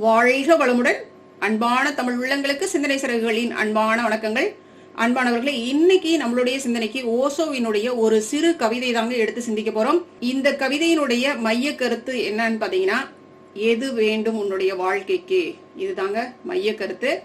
வாழ்க வளமுடன். அன்பான தமிழ் உள்ளங்களுக்கு சிந்தனை சிறகுகளின் அன்பான வணக்கங்கள். அன்பானவர்களே இன்னைக்கு நம்மளுடைய சிந்தனைக்கு ஓசோவினுடைய ஒரு சிறு கவிதை தாங்க எடுத்து சிந்திக்க போறோம். இந்த கவிதையினுடைய மைய கருத்து என்னன்னு பாத்தீங்கன்னா எது வேண்டும் உன்னுடைய வாழ்க்கைக்கு? இதுதாங்க மைய கருத்து.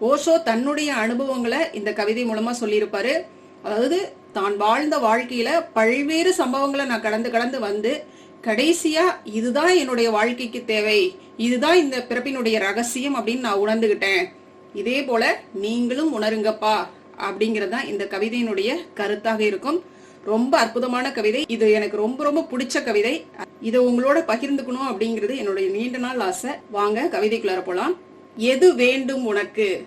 ஓஷோ தன்னுடைய அனுபவங்களை இந்த கவிதை மூலமா சொல்லியிருப்பாரு. அதாவது தான் வாழ்ந்த வாழ்க்கையில பல்வேறு சம்பவங்களை நான் கடந்து கடந்து வந்து கடைசியா இதுதான் என்னுடைய வாழ்க்கைக்கு தேவை. இதுதான் இந்த பிறப்பினுடைய ரகசியம் அப்படின்னு நான் உணர்ந்துகிட்டேன். இதே போல நீங்களும் உணருங்கப்பா அப்படிங்கிறது தான் இந்த கவிதையினுடைய கருத்தாக இருக்கும். ரொம்ப அற்புதமான கவிதை. இது எனக்கு ரொம்ப ரொம்ப பிடிச்ச கவிதை. இதை உங்களோட பகிர்ந்துக்கணும் அப்படிங்கிறது என்னுடைய நீண்ட நாள் ஆசை. வாங்க கவிதைக்குள்ளார போலாம். எது வேண்டும் உனக்கு?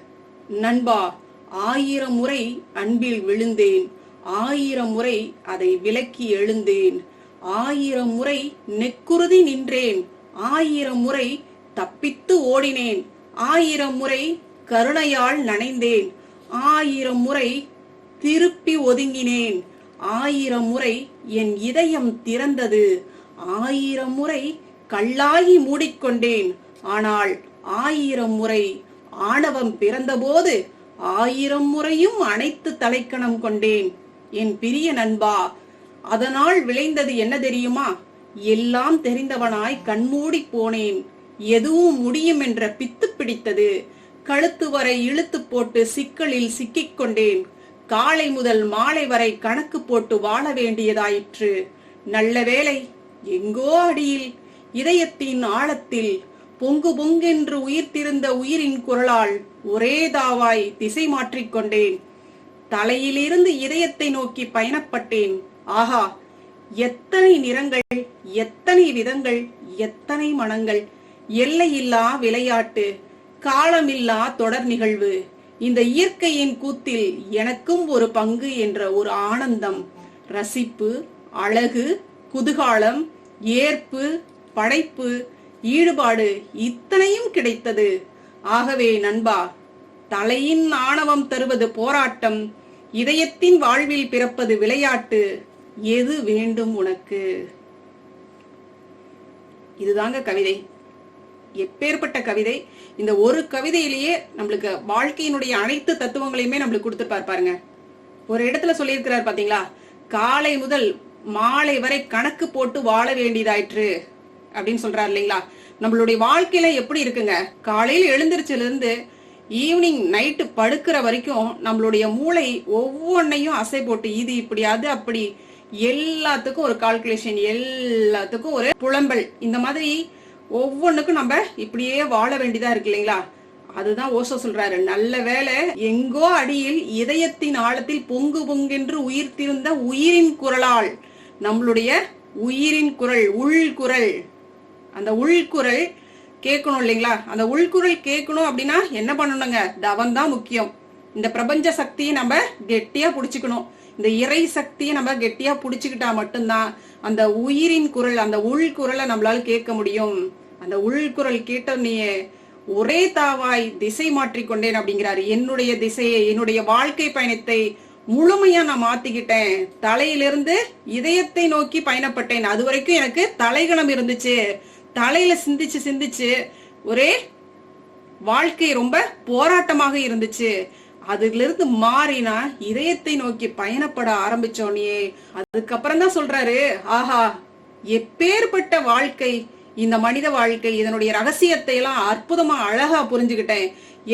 நண்பா ஆயிரம் முறை அன்பில் விழுந்தேன். ஆயிரம் முறை அதை விலக்கி எழுந்தேன். ஆயிரம் முறை நெக்குருதி நின்றேன். ஆயிரம் முறை தப்பித்து ஓடினேன். ஆயிரம் முறை கருணையால் நனைந்தேன். ஆயிரம் முறை திருப்பி ஒதுங்கினேன். ஆயிரம் முறை என் இதயம் திறந்தது. ஆயிரம் முறை கல்லாகி மூடிக்கொண்டேன். ஆனால் ஆயிரம் முறை ஆணவம் பிறந்தபோது ஆயிரம் முறையும் அனைத்து தலைக்கணம் கொண்டேன். என் பிரிய நண்பா அதனால் விளைந்தது என்ன தெரியுமா? எல்லாம் தெரிந்தவனாய் கண்மூடி போனேன். எதுவும் முடியும் என்ற பித்து பிடித்தது. கழுத்து வரை இழுத்து போட்டு சிக்கலில் சிக்கிக் கொண்டேன். காலை முதல் மாலை வரை கணக்கு போட்டு வாழ வேண்டியதாயிற்று. நல்ல வேளை எங்கோ அடியில் இதயத்தின் ஆழத்தில் பொங்கு பொங்கென்று உயிர்த்திருந்த உயிரின் குரலால் ஒரே தாவாய் திசை மாற்றிக்கொண்டேன் தலையிலிருந்து இதயத்தை நோக்கி பயணப்பட்டேன். ஆஹா எத்தனை நிறங்கள் எத்தனை விதங்கள் எத்தனை மனங்கள். எல்லையில்லா விளையாட்டு காலமில்லா தொடர் நிகழ்வு. இந்த இயற்கையின் கூத்தில் எனக்கும் ஒரு பங்கு என்ற ஒரு ஆனந்தம். ரசிப்பு அழகு குதூகாலம் ஏற்பு படைப்பு ஈடுபாடு இத்தனையும் கிடைத்தது. ஆகவே நண்பா தலையின் ஆணவம் தருவது போராட்டம் இதயத்தின் வாழ்வில் பிறப்பது விளையாட்டு. எது வேண்டும் உனக்கு? இதுதாங்க கவிதை. எப்பேற்பட்ட கவிதை. இந்த ஒரு கவிதையிலேயே நம்மளுக்கு வாழ்க்கையினுடைய அனைத்து தத்துவங்களையுமே நம்மளுக்கு கொடுத்துருப்பாரு பாருங்க. ஒரு இடத்துல சொல்லியிருக்கிறார் பாத்தீங்களா? காலை முதல் மாலை வரை கணக்கு போட்டு வாழ வேண்டியதாயிற்று அப்படின்னு சொல்றாரு இல்லைங்களா? நம்மளுடைய வாழ்க்கையில எப்படி இருக்குங்க? காலையில் எழுந்திருச்சுல இருந்து ஈவினிங் நைட்டு படுக்கிற வரைக்கும் நம்மளுடைய மூளை ஒவ்வொன்னையும் அசை போட்டு இது இப்படி அது அப்படி எல்லாத்துக்கும் ஒரு கால்குலேஷன் எல்லாத்துக்கும் ஒரு புலம்பல். இந்த மாதிரி ஒவ்வொன்றுக்கும் நம்ம இப்படியே வாழ வேண்டியதா இருக்கு இல்லைங்களா? அதுதான் ஓசோ சொல்றாரு. நல்ல வேலை எங்கோ அடியில் இதயத்தின் ஆழத்தில் பொங்கு பொங்கென்று உயிர்த்திருந்த உயிரின் குரலால் நம்மளுடைய உயிரின் குரல் உள்குரல் அந்த உள்குரல் கேட்கணும் இல்லைங்களா? அந்த உள்குரல் கேட்கணும் அப்படின்னா என்ன பண்ணணுங்க? தவம் தான் முக்கியம். இந்த பிரபஞ்ச சக்தியை நம்ம கெட்டியா புடிச்சுக்கணும். இந்த இறை சக்தியை நம்ம கெட்டியா புடிச்சுக்கிட்டா மட்டும்தான் அந்த உயிரின் குரல் அந்த உள்குரலை நம்மளால கேட்க முடியும். அந்த உள்குரல் கேட்ட நீ ஒரே தாவாய் திசை மாற்றிக்கொண்டேன் அப்படிங்கிறாரு. என்னுடைய திசையை என்னுடைய வாழ்க்கை பயணத்தை முழுமையா நான் மாத்திக்கிட்டேன். தலையிலிருந்து இதயத்தை நோக்கி பயணப்பட்டேன். அது வரைக்கும் எனக்கு தலைகணம் இருந்துச்சு. தலையில சிந்திச்சு சிந்திச்சு ஒரே வாழ்க்கை ரொம்ப போராட்டமாக இருந்துச்சு. அதுலேருந்து மாறினா இதயத்தை நோக்கி பயணப்பட ஆரம்பிச்சோனியே அதுக்கப்புறம் தான் சொல்றாரு ஆஹா எப்பேற்பட்ட வாழ்க்கை இந்த மனித வாழ்க்கை இதனுடைய ரகசியத்தை எல்லாம் அற்புதமா அழகா புரிஞ்சுக்கிட்டேன்.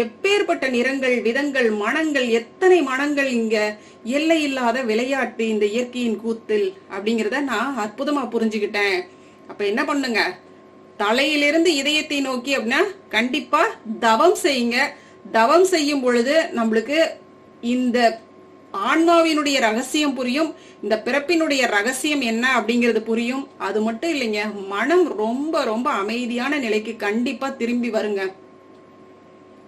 எப்பேற்பட்ட நிறங்கள் விதங்கள் மனங்கள் எத்தனை மனங்கள் இங்க எல்லை இல்லாத விளையாட்டு இந்த இயற்கையின் கூத்தில் அப்படிங்கிறத நான் அற்புதமா புரிஞ்சுக்கிட்டேன். அப்ப என்ன பண்ணுங்க? தலையிலிருந்து இதயத்தை நோக்கி அப்படின்னா கண்டிப்பா தவம் செய்யுங்க. தவம் செய்யும் பொழுது நம்மளுக்கு இந்த ஆன்மாவினுடைய ரகசியம் புரியும் இந்த பிறப்பினுடைய ரகசியம் என்ன அப்படிங்கிறது புரியும். அது மட்டும் இல்லைங்க மனம் ரொம்ப ரொம்ப அமைதியான நிலைக்கு கண்டிப்பா திரும்பி வருங்க.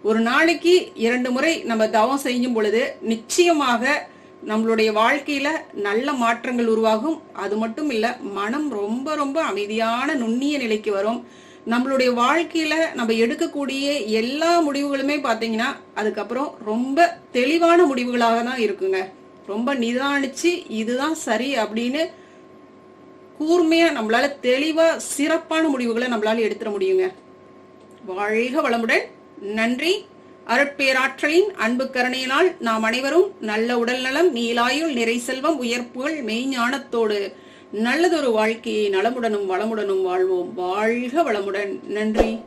ஒரு நாளைக்கு இரண்டு முறை நம்ம தவம் செய்யும் பொழுது நிச்சயமாக நம்மளுடைய வாழ்க்கையில நல்ல மாற்றங்கள் உருவாகும். அது மட்டும் இல்ல மனம் ரொம்ப ரொம்ப அமைதியான நுண்ணிய நிலைக்கு வரும். நம்மளுடைய வாழ்க்கையில நம்ம எடுக்கக்கூடிய எல்லா முடிவுகளுமே பாத்தீங்கன்னா அதுக்கப்புறம் ரொம்ப தெளிவான முடிவுகளாக தான் இருக்குங்க. ரொம்ப நிதானிச்சு இதுதான் சரி அப்படின்னு கூர்மையா நம்மளால தெளிவா சிறப்பான முடிவுகளை நம்மளால எடுத்துட முடியுங்க. வாழ்க வளமுடன். நன்றி. அருட்பேராற்றலின் அன்பு கருணையினால் நாம் அனைவரும் நல்ல உடல் நலம் நீலாயுள் நிறை செல்வம் உயர்ப்புகள் மெய்ஞானத்தோடு நல்லதொரு வாழ்க்கையை நலமுடனும் வளமுடனும் வாழ்வோம். வாழ்க வளமுடன். நன்றி.